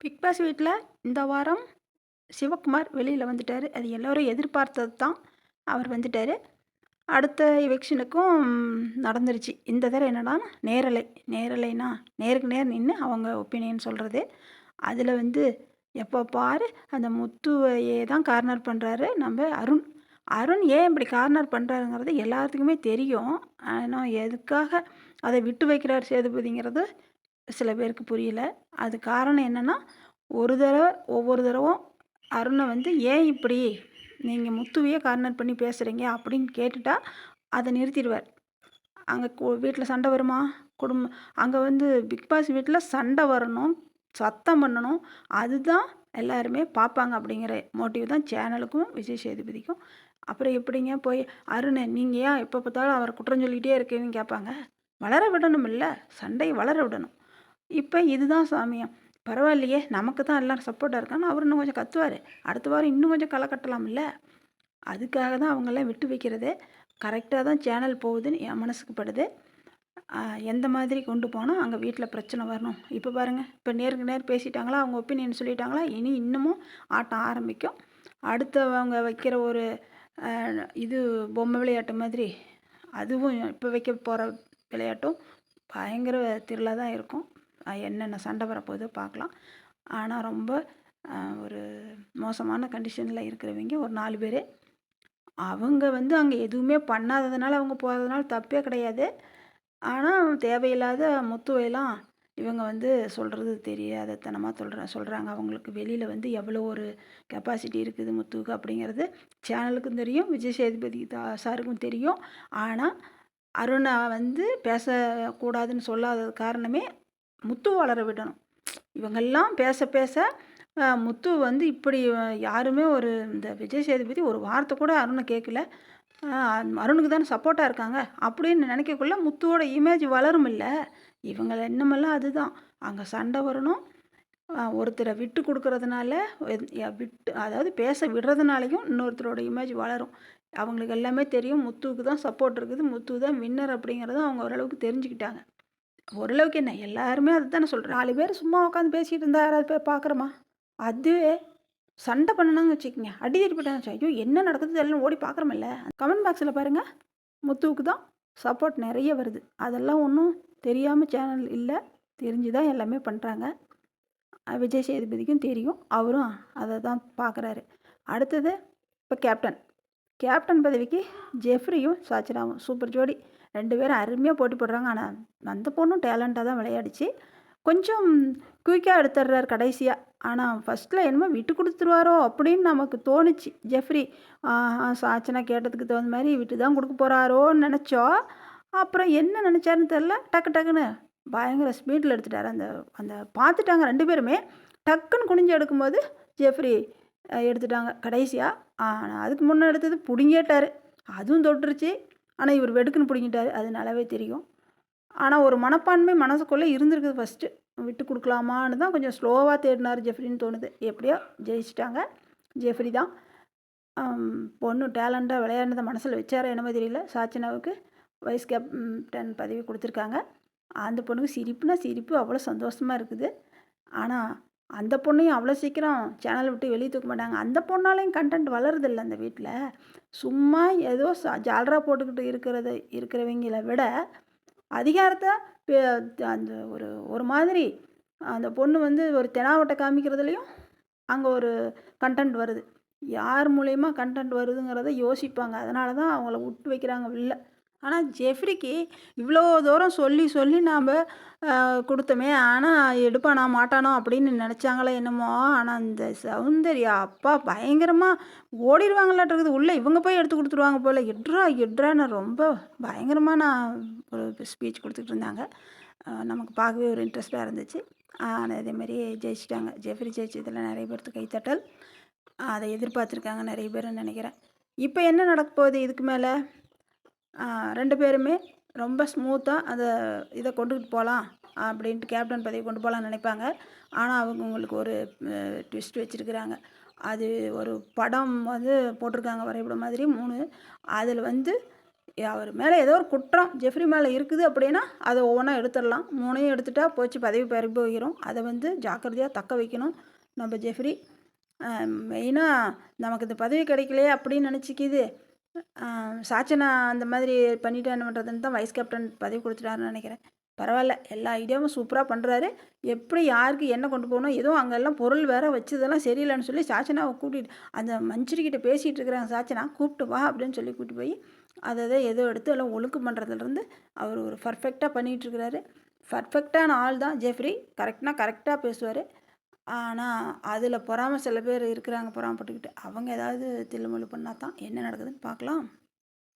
Big pass வீட்டில் இந்த வாரம் சிவகுமார் வெளியில் வந்துட்டார். அது எல்லோரும் எதிர்பார்த்தது தான். அவர் வந்துட்டார். அடுத்த எவிக்ஷனுக்கும் நடந்துருச்சு. இந்த தடவை என்னென்னா நேரலை. நேரலைனா நேருக்கு நேர் நின்று அவங்க ஒப்பீனியன் சொல்கிறது அதில் வந்து எப்போ பாரு அந்த முத்துவையே தான் கார்னர் பண்ணுறாரு நம்ம அருண். அருண் ஏன் இப்படி கார்னர் பண்ணுறாருங்கிறது எல்லாத்துக்குமே தெரியும். ஆனால் எதுக்காக அதை விட்டு வைக்கிறார் சேதுபதிங்கிறது சில பேருக்கு புரியல. அது காரணம் என்னென்னா ஒரு தடவை ஒவ்வொரு தடவும் அருணை வந்து ஏன் இப்படி? நீங்கள் முத்துவையே கார்னர் பண்ணி பேசுகிறீங்க அப்படின்னு கேட்டுட்டா அதை நிறுத்திடுவார். அங்கே வீட்டில் சண்டை வருமா? குடும்பம் அங்கே வந்து பிக் பாஸ் வீட்டில் சண்டை வரணும் சத்தம் பண்ணணும் அதுதான் எல்லாருமே பார்ப்பாங்க அப்படிங்கிற மோட்டிவ் தான் சேனலுக்கும் விஜய் சேதுபதிக்கும். அப்புறம் எப்படிங்க போய் அருண் நீங்கள் ஏன் எப்போ பார்த்தாலும் அவர் குற்றம் சொல்லிகிட்டே இருக்கீங்கன்னு கேட்பாங்க? வளர விடணும் இல்லை சண்டையை வளர விடணும். இப்போ இதுதான் சாமியம். பரவாயில்லையே நமக்கு தான் எல்லோரும் சப்போர்ட்டாக இருக்கான்னு அவர் இன்னும் கொஞ்சம் கத்துவார். அடுத்த வாரம் இன்னும் கொஞ்சம் களை கட்டலாம்ல? அதுக்காக தான் அவங்கெல்லாம் விட்டு வைக்கிறது. கரெக்டாக தான் சேனல் போகுதுன்னு என் மனசுக்கு படுது. எந்த மாதிரி கொண்டு போனால் அங்கே வீட்டில் பிரச்சனை வரணும். இப்போ பாருங்கள் இப்போ நேருக்கு நேர் பேசிட்டாங்களா அவங்க ஒப்பீனியன் சொல்லிட்டாங்களா இனி இன்னமும் ஆட்டம் ஆரம்பிக்கும். அடுத்தவங்க வைக்கிற ஒரு இது பொம்மை விளையாட்டு மாதிரி அதுவும் இப்போ வைக்க போகிற விளையாட்டும் பயங்கர திருவிழா தான் இருக்கும். என்னென்ன சண்டை வரப்போகுதோ பார்க்கலாம். ஆனால் ரொம்ப ஒரு மோசமான கண்டிஷனில் இருக்கிறவங்க ஒரு நாலு பேர். அவங்க வந்து அங்கே எதுவுமே பண்ணாததுனால அவங்க போகிறதுனால தப்பே கிடையாது. ஆனால் தேவையில்லாத முத்துவையெல்லாம் இவங்க வந்து சொல்கிறது தெரியாதத்தனமாக சொல்கிற சொல்கிறாங்க அவங்களுக்கு வெளியில் வந்து எவ்வளோ ஒரு கெப்பாசிட்டி இருக்குது முத்துவுக்கு அப்படிங்கிறது சேனலுக்கும் தெரியும் விஜய் சேதுபதி தா சாருக்கும் தெரியும். ஆனால் அருணா வந்து பேசக்கூடாதுன்னு சொல்லாத காரணமே முத்து வளர விடணும். இவங்கெல்லாம் பேச பேச முத்து வந்து இப்படி யாருமே ஒரு இந்த விஜய் சேதுபதி ஒரு வார்த்தை கூட அருணை கேட்கல அருணுக்கு தானே சப்போர்ட்டாக இருக்காங்க. அப்படின்னு நினைக்கக்குள்ள முத்துவோட இமேஜ் வளரும் இல்லை. இவங்களை என்னமெல்லாம் அதுதான். அங்கே சண்டை வரணும். ஒருத்தரை விட்டு கொடுக்கறதுனால விட்டு அதாவது பேச விடுறதுனாலையும் இன்னொருத்தரோட இமேஜ் வளரும். அவங்களுக்கு எல்லாமே தெரியும். முத்துவுக்கு தான் சப்போர்ட் இருக்குது. முத்து தான் வின்னர் அப்படிங்கிறதும் அவங்க ஓரளவுக்கு தெரிஞ்சுக்கிட்டாங்க. ஓரளவுக்கு என்ன எல்லாருமே அது தானே சொல்கிறேன் நாலு பேர் சும்மா உட்காந்து பேசிகிட்டு இருந்தா யாராவது போய் பார்க்குறோமா அதுவே சண்டை பண்ணணும்னு வச்சுக்கோங்க அடி போட்டாங்க ஐயோ என்ன நடக்குது எல்லாம் ஓடி பார்க்குறோமில்ல கமெண்ட் பாக்ஸில் பாருங்கள் முத்துவுக்கு தான் சப்போர்ட் நிறைய வருது. அதெல்லாம் ஒன்றும் தெரியாமல் சேனல் இல்லை தெரிஞ்சு தான் எல்லாமே பண்ணுறாங்க விஜய் சேதுபதிக்கும் தெரியும் அவரும் அதை தான் பார்க்குறாரு அடுத்தது இப்போ கேப்டன் கேப்டன் பதவிக்கு ஜெஃப்ரியும் சாச்சிராவும் சூப்பர் ஜோடி. ரெண்டு பேரும் அருமையாக போட்டி போடுறாங்க. ஆனால் அந்த பொண்ணும் டேலண்ட்டாக தான் விளையாடிச்சு. கொஞ்சம் குயிக்காக எடுத்துடுறாரு கடைசியாக ஆனால் ஃபஸ்ட்டில் என்னமோ விட்டு கொடுத்துருவாரோ அப்படின்னு நமக்கு தோணுச்சு. ஜெஃப்ரி சாச்சனா கேட்டதுக்கு தகுந்த மாதிரி விட்டு தான் கொடுக்க போகிறாரோன்னு நினச்சோம் அப்புறம் என்ன நினச்சாருன்னு தெரில டக்கு டக்குன்னு பயங்கர ஸ்பீடில் எடுத்துட்டார். அந்த அந்த பார்த்துட்டாங்க ரெண்டு பேருமே. டக்குன்னு குனிஞ்சு எடுக்கும்போது ஜெஃப்ரி எடுத்துட்டாங்க கடைசியாக ஆனால் அதுக்கு முன்னே எடுத்தது பிடுங்கேட்டார். அதுவும் தொட்டுருச்சு. ஆனால் இவர் வெடுக்குன்னு பிடிங்கிட்டாரு. அது நல்லாவே தெரியும். ஆனால் ஒரு மனப்பான்மை மனசுக்குள்ளே இருந்திருக்குது ஃபஸ்ட்டு விட்டு கொடுக்கலாமான்னு தான் கொஞ்சம் ஸ்லோவாக தேடினார் ஜெஃப்ரின்னு தோணுது. எப்படியோ ஜெயிச்சிட்டாங்க. ஜெஃப்ரி தான். பொண்ணு டேலண்ட்டாக விளையாடுனதை மனசில் வச்சார என்னமோ தெரியல. சாச்சனாவுக்கு வைஸ் கேப்டன் பதவி கொடுத்துருக்காங்க. அந்த பொண்ணுக்கு சிரிப்புனா சிரிப்பு. அவ்வளோ சந்தோஷமாக இருக்குது. ஆனால் அந்த பொண்ணையும் அவ்வளோ சீக்கிரம் சேனல் விட்டு வெளியே தூக்க மாட்டாங்க. அந்த பொண்ணாலையும் கண்டென்ட் வளருதில்ல அந்த வீட்டில். சும்மா ஏதோ ஜாலரா போட்டுக்கிட்டு இருக்கிறத இருக்கிறவங்கள விட அதிகாரத்தை அந்த ஒரு ஒரு மாதிரி அந்த பொண்ணு வந்து ஒரு தெனாவட்டை காமிக்கிறதுலையும் அங்கே ஒரு கண்டென்ட் வருது. யார் மூலயமா கண்டென்ட் வருதுங்கிறத யோசிப்பாங்க. அதனால தான் அவங்கள விட்டு வைக்கிறாங்க இல்லை ஆனால் ஜெஃப்ரிக்கு இவ்வளோ தூரம் சொல்லி சொல்லி நாம் கொடுத்தோமே. ஆனால் எடுப்பானா மாட்டானோ அப்படின்னு நினச்சாங்களே என்னமோ. ஆனால் அந்த சௌந்தர்யா அப்பா பயங்கரமாக ஓடிடுவாங்களாட்டிருக்குது உள்ளே இவங்க போய் எடுத்து கொடுத்துருவாங்க போல். எட்ரா எட்ரான்னு ரொம்ப பயங்கரமாக நான் ஒரு ஸ்பீச் கொடுத்துட்டு இருந்தாங்க. நமக்கு பார்க்கவே ஒரு இன்ட்ரெஸ்ட்டாக இருந்துச்சு. ஆனால் அதேமாதிரி ஜெயிச்சிட்டாங்க. ஜெஃப்ரி ஜெயிச்சதில் நிறைய பேர்த்துக்கு கைத்தட்டல் அதை எதிர்பார்த்துருக்காங்க நிறைய பேர்னு நினைக்கிறேன். இப்போ என்ன நடக்க போகுது இதுக்கு மேலே? ரெண்டு பேருமே ரொம்ப ஸ்மூத்தாக அதை இதை கொண்டுக்கிட்டு போகலாம் அப்படின்ட்டு கேப்டன் பதவி கொண்டு போகலான்னு நினைப்பாங்க. ஆனால் அவங்க உங்களுக்கு ஒரு ட்விஸ்ட் வச்சுருக்குறாங்க. அது ஒரு படம் வந்து போட்டிருக்காங்க வரைபடம் மாதிரி மூணு. அதில் வந்து அவர் மேலே ஏதோ ஒரு குற்றம் ஜெஃப்ரி மேலே இருக்குது அப்படின்னா அதை ஒவ்வொன்றா எடுத்துடலாம். மூணையும் எடுத்துட்டா போச்சு பதவி பறி போகிறோம் அதை வந்து ஜாக்கிரதையாக தக்க வைக்கணும் நம்ம ஜெஃப்ரி. மெயினாக நமக்கு இந்த பதவி கிடைக்கலையே அப்படின்னு நினச்சிக்கிது. சாச்சனா அந்த மாதிரி பண்ணிட்டு என்ன பண்ணுறதுன்னு தான் வைஸ் கேப்டன் பதவி கொடுத்துட்டாருன்னு நினைக்கிறேன். பரவாயில்ல எல்லா ஐடியாவும் சூப்பராக பண்ணுறாரு எப்படி யாருக்கு என்ன கொண்டு போகணும்? எதுவும் அங்கெல்லாம் பொருள் வேற வச்சதெல்லாம் சரியில்லைன்னு சொல்லி சாச்சனாவை கூட்டிகிட்டு அந்த மஞ்சரிக்கிட்ட பேசிகிட்டு இருக்கிறாங்க. சாச்சனா கூப்பிட்டு வா அப்படின்னு சொல்லி கூப்பிட்டு போய் அதை அதை ஏதோ எடுத்து எல்லாம் ஒழுங்கு பண்ணுறதுலேருந்து அவர் ஒரு பர்ஃபெக்டாக பண்ணிகிட்ருக்கிறாரு பர்ஃபெக்டான ஆள் தான் ஜெஃப்ரி கரெக்ட்னா கரெக்டாக பேசுவார். ஆனால் அதில் பொறாமல் சில பேர் இருக்கிறாங்க பொறாமப்பட்டுக்கிட்டு அவங்க ஏதாவது தில்லுமுள்ளு பண்ணால் தான் என்ன நடக்குதுன்னு பார்க்கலாம்.